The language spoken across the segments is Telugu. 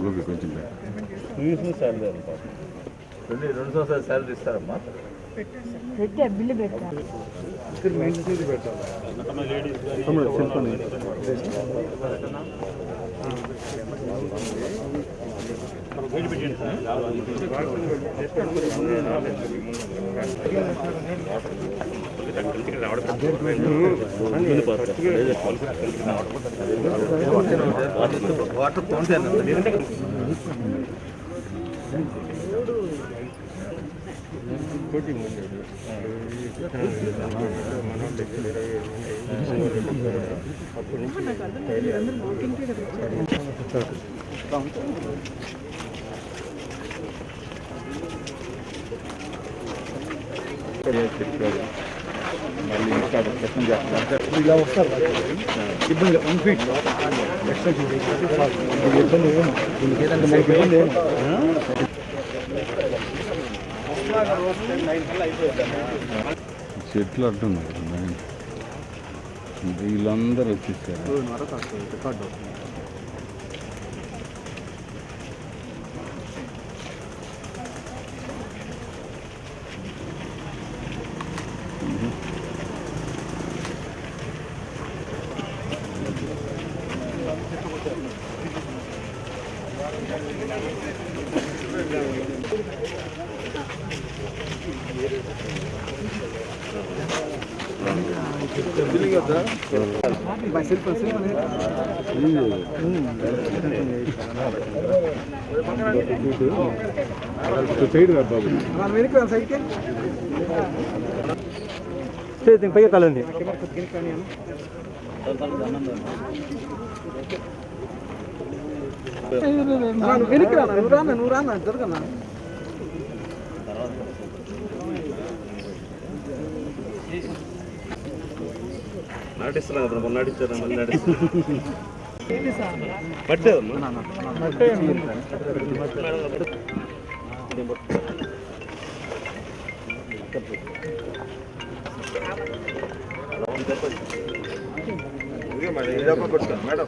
గోపి కొంచెం రెండు రెండు సంవత్సరాలు శాలరీ ఇస్తారమ్మా. పెట్టా బిల్లు పెట్టా. వాటర్ ఫౌంటైన్ మళ్ళీ ఇంకా ఇలా వస్తారు ఇబ్బంది వన్ ఫీట్ ఎక్స్టెన్షన్ ఇబ్బంది ఏమి దీనికి మనకి ఇబ్బంది చెట్లు అంటున్నారు వీళ్ళందరూ వచ్చేసారు. సైడ్ రా బాబు పైకి తలండి. వెనక్కి రా నువ్వు రానా నువ్వు రానా జరగనా నాటిస్తున్నా కదా మొన్న నాటించారా మళ్ళీ నాటిస్తున్నా పట్టేదమ్మా మేడం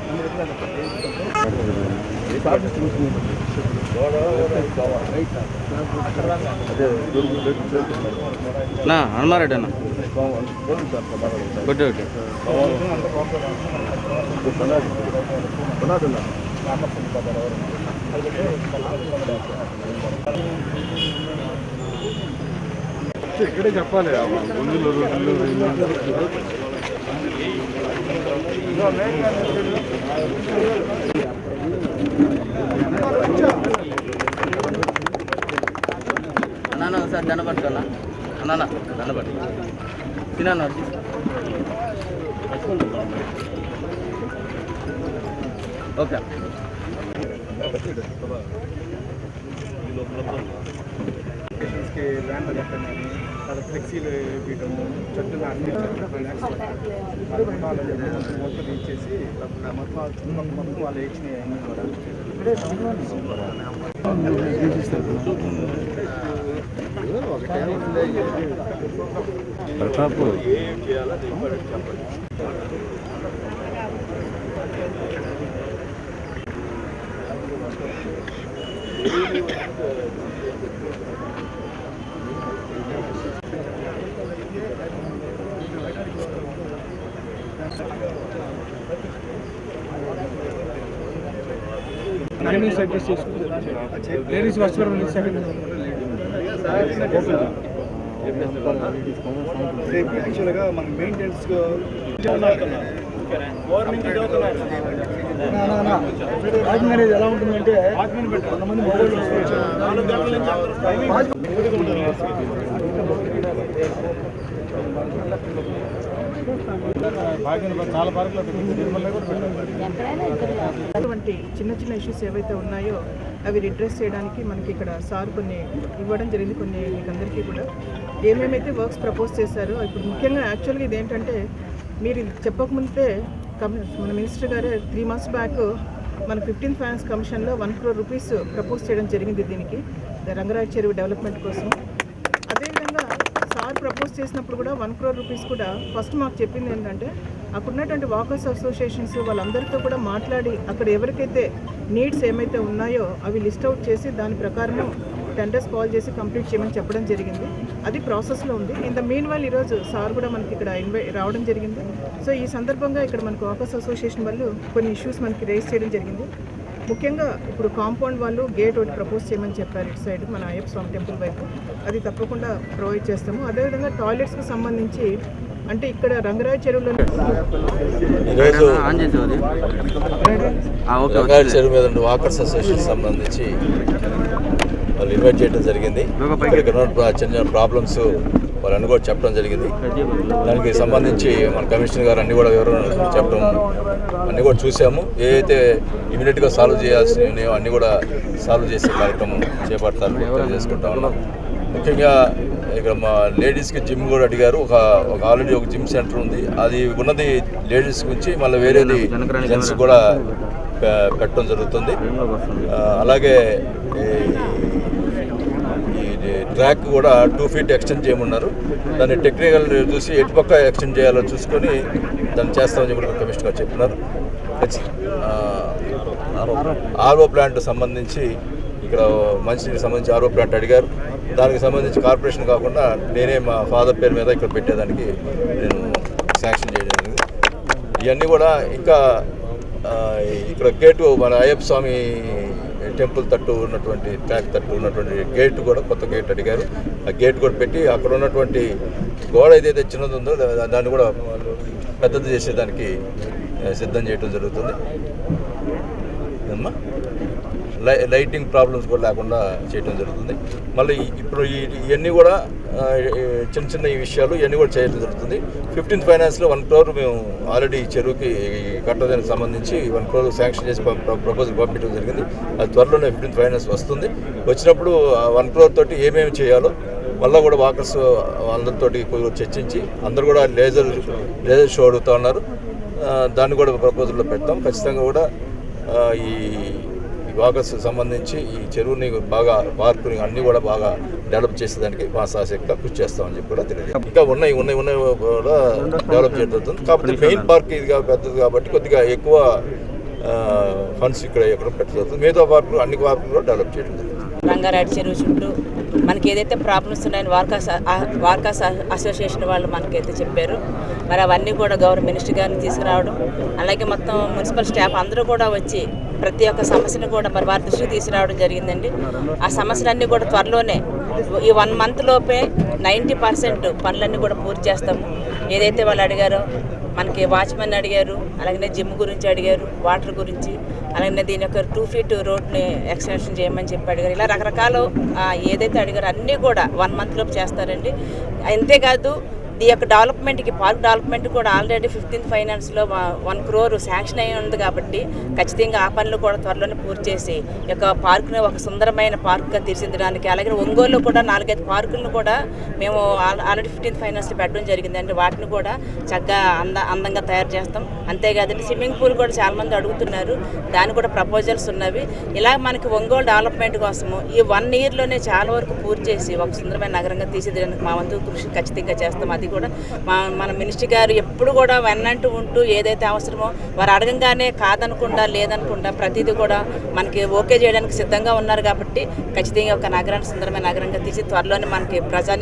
నా హనుమారెడ్డి అన్న గుడ్ గుడ్. ఇక్కడే చెప్పాలి ముందులో రోజుల్లో అన్న ఒకసారి దండ పట్టుకన్నా అన్న దండ పట్టు. తిన్నాను ఓకే. ఫ్లెక్సీలు వేయటము చెట్టులు అన్ని మొత్తం ఇచ్చేసి మొత్తం మొత్తం వాళ్ళు ఇచ్చినాయి అన్నీ కూడా ప్రతాప్ లేడీస్ అడ్జస్ట్ చేసుకుంటే లేడీస్ వర్షం యాక్చువల్గా మన మెయింటెనెన్స్ ఎలా ఉంటుందంటే కొంతమంది మొబైల్ చాలా అటువంటి చిన్న చిన్న ఇష్యూస్ ఏవైతే ఉన్నాయో అవి రిడ్రెస్ చేయడానికి మనకి ఇక్కడ సార్ కొన్ని ఇవ్వడం జరిగింది. కొన్ని మీకు అందరికీ కూడా ఏమేమైతే వర్క్స్ ప్రపోజ్ చేశారో ఇప్పుడు ముఖ్యంగా యాక్చువల్గా ఇది ఏంటంటే మీరు చెప్పకముందే కమి- మన మినిస్టర్ గారే త్రీ మంత్స్ బ్యాక్ మన ఫిఫ్టీన్త్ ఫైనాన్స్ కమిషన్లో వన్ క్రోర్ రూపీస్ ప్రపోజ్ చేయడం జరిగింది దీనికి. రంగరాజ చెరువు డెవలప్మెంట్ కోసం. సార్ ప్రపోజ్ చేసినప్పుడు కూడా వన్ క్రోర్ రూపీస్ కూడా ఫస్ట్ మాకు చెప్పింది ఏంటంటే అక్కడ ఉన్నటువంటి వాకర్స్ అసోసియేషన్స్ వాళ్ళందరితో కూడా మాట్లాడి అక్కడ ఎవరికైతే నీడ్స్ ఏమైతే ఉన్నాయో అవి లిస్ట్ అవుట్ చేసి దాని ప్రకారము టెండర్స్ కాల్ చేసి కంప్లీట్ చేయమని చెప్పడం జరిగింది. అది ప్రాసెస్లో ఉంది. ఇన్ ద మీన్ వైల్ ఈరోజు సార్ కూడా మనకి ఇక్కడ ఇన్వై రావడం జరిగింది. సో ఈ సందర్భంగా ఇక్కడ మనకు వాకర్స్ అసోసియేషన్ వాళ్ళు కొన్ని ఇష్యూస్ మనకి రేస్ చేయడం జరిగింది. ముఖ్యంగా ఇప్పుడు కాంపౌండ్ వాళ్ళు గేట్ ఒకటి ప్రపోజ్ చేయమని చెప్పారు ఇటు సైడ్ మన అయ్యప్ప స్వామి టెంపుల్ వైపు. అది తప్పకుండా ప్రొవైడ్ చేస్తాము. అదేవిధంగా టాయిలెట్స్కి సంబంధించి అంటే ఇక్కడ రంగరాజ చెరువులో రంగారెడ్డి చెరువు మీద వాకర్స్ అసోసియేషన్ సంబంధించి వాళ్ళు ఇన్వైట్ చేయడం జరిగింది. ఇక్కడ ఉన్న ప్రా- చిన్న చిన్న ప్రాబ్లమ్స్ వాళ్ళని కూడా చెప్పడం జరిగింది. దానికి సంబంధించి మన కమిషనర్ గారు అన్ని కూడా వివరణ చెప్పడం అన్ని కూడా చూసాము. ఏదైతే ఇమీడియట్గా సాల్వ్ చేయాల్సినవి అన్నీ అన్ని కూడా సాల్వ్ చేసే కార్యక్రమం చేపడతారు చేసుకుంటా ఉన్నాం. ముఖ్యంగా ఇక్కడ మా లేడీస్కి జిమ్ కూడా అడిగారు. ఒక ఒక ఆల్రెడీ ఒక జిమ్ సెంటర్ ఉంది. అది ఉన్నది లేడీస్ గురించి మళ్ళీ వేరేది జెంట్స్ కూడా పెట్టడం జరుగుతుంది. అలాగే ట్రాక్ కూడా టూ ఫీట్ ఎక్స్టెండ్ చేయమన్నారు. దాన్ని టెక్నికల్ చూసి ఎటు పక్క ఎక్స్టెండ్ చేయాలో చూసుకొని దాన్ని చేస్తామని చెప్పి కూడా కమిషనర్ గారు చెప్పినారు. ఆర్ఓ. ప్లాంట్ సంబంధించి ఇక్కడ మంచినీటికి సంబంధించి ఆర్ఓ ప్లాంట్ అడిగారు. దానికి సంబంధించి కార్పొరేషన్ కాకుండా నేనే మా ఫాదర్ పేరు మీద ఇక్కడ పెట్టేదానికి నేను శాంక్షన్ చేయడం జరిగింది. ఇవన్నీ కూడా ఇంకా ఇక్కడ గేటు మన అయ్యప్ప స్వామి టెంపుల్ తట్టు ఉన్నటువంటి ట్రాక్ తట్టు ఉన్నటువంటి గేట్ కూడా కొత్త గేట్ అడిగారు. ఆ గేట్ కూడా పెట్టి అక్కడ ఉన్నటువంటి గోడ ఏదైతే చిన్నది ఉందో దాన్ని కూడా పెద్దది చేసేదానికి సిద్ధం చేయడం జరుగుతుంది. అమ్మా లైటింగ్ ప్రాబ్లమ్స్ కూడా లేకుండా చేయడం జరుగుతుంది. మళ్ళీ ఇప్పుడు ఇవన్నీ కూడా చిన్న చిన్న ఈ విషయాలు ఇవన్నీ కూడా చేయడం జరుగుతుంది. ఫిఫ్టీన్త్ ఫైనాన్స్లో వన్ క్రోర్ మేము ఆల్రెడీ చెరువుకి కట్టడానికి సంబంధించి వన్ క్రోర్ శాంక్షన్ చేసి ప్రపోజల్ పంపించడం జరిగింది. అది త్వరలోనే ఫిఫ్టీన్త్ ఫైనాన్స్ వస్తుంది. వచ్చినప్పుడు వన్ క్రోర్ తోటి ఏమేమి చేయాలో మళ్ళీ కూడా వాకర్స్ అందరితో చర్చించి అందరూ కూడా లేజర్ లేజర్ షో అడుగుతూ ఉన్నారు. దాన్ని కూడా ప్రపోజల్లో పెడతాం. ఖచ్చితంగా కూడా ఈ ఈ సంబంధించి ఈ చెరువుని బాగా పార్కుని అన్ని కూడా బాగా డెవలప్ చేసేదానికి మా శాశక్తిగా కృషి చేస్తామని చెప్పి కూడా తెలియదు ఇంకా ఉన్నాయి ఉన్నాయి ఉన్నాయి కూడా డెవలప్ చేయడం కాబట్టి కాకపోతే మెయిన్ పార్క్ ఇది పెద్దది కాబట్టి కొద్దిగా ఎక్కువ ఫండ్స్ ఇక్కడ ఎక్కడ పెట్టబోతుంది మిగతా పార్కులు అన్ని పార్కులు కూడా డెవలప్ చేయడం జరుగుతుంది. రంగారెడ్డి చెరువు చుట్టూ మనకి ఏదైతే ప్రాబ్లమ్స్ ఉన్నాయని వార్కాస్ వార్కాస్ అసోసియేషన్ వాళ్ళు మనకైతే చెప్పారు. మరి అవన్నీ కూడా గవర్నమెంట్ మినిస్టర్ గారిని తీసుకురావడం అలాగే మొత్తం మున్సిపల్ స్టాఫ్ అందరూ కూడా వచ్చి ప్రతి ఒక్క సమస్యను కూడా మరి వారి దృష్టికి తీసుకురావడం జరిగిందండి. ఆ సమస్యలన్నీ కూడా త్వరలోనే ఈ వన్ మంత్ లోపే నైంటీ పర్సెంట్ పనులన్నీ కూడా పూర్తి చేస్తాము. ఏదైతే వాళ్ళు అడిగారో మనకి వాచ్మెన్ అడిగారు అలాగే జిమ్ గురించి అడిగారు వాటర్ గురించి అలాగే దీని యొక్క టూ ఫీట్ రోడ్ని ఎక్స్టెన్షన్ చేయమని చెప్పి అడిగారు. ఇలా రకరకాల ఏదైతే అడిగారో అన్నీ కూడా వన్ మంత్ లోపు చేస్తారండి. అంతేకాదు ఈ యొక్క డెవలప్మెంట్కి పార్క్ డెవలప్మెంట్ కూడా ఆల్రెడీ ఫిఫ్టీన్త్ ఫైనాన్స్లో వన్ క్రోర్ శాంక్షన్ అయి ఉంది కాబట్టి ఖచ్చితంగా ఆ పనులు కూడా త్వరలోనే పూర్తి చేసి ఈ యొక్క పార్క్ని ఒక సుందరమైన పార్క్గా తీర్చిదిద్దడానికి అలాగే ఒంగోలులో కూడా నాలుగైదు పార్కులను కూడా మేము ఆల్రెడీ ఫిఫ్టీన్త్ ఫైనాన్స్లో పెట్టడం జరిగిందండి వాటిని కూడా చక్కగా అంద అందంగా తయారు చేస్తాం. అంతేకాదండి స్విమ్మింగ్ పూల్ కూడా చాలామంది అడుగుతున్నారు. దాని కూడా ప్రపోజల్స్ ఉన్నవి. ఇలా మనకి ఒంగోలు డెవలప్మెంట్ కోసము ఈ వన్ ఇయర్లోనే చాలా వరకు పూర్తి చేసి ఒక సుందరమైన నగరంగా తీర్చిదిద్దడానికి మా వంతు కృషి ఖచ్చితంగా చేస్తాం. అది కూడా మా మన మినిస్టర్ గారు ఎప్పుడు కూడా వెన్నంటూ ఉంటూ ఏదైతే అవసరమో వారు అడగంగానే కాదనకుండా లేదనకుండా ప్రతిదీ కూడా మనకి ఓకే చేయడానికి సిద్ధంగా ఉన్నారు కాబట్టి ఖచ్చితంగా ఒక నగరాన్ని సుందరమైన నగరంగా తీసి త్వరలోనే మనకి ప్రజా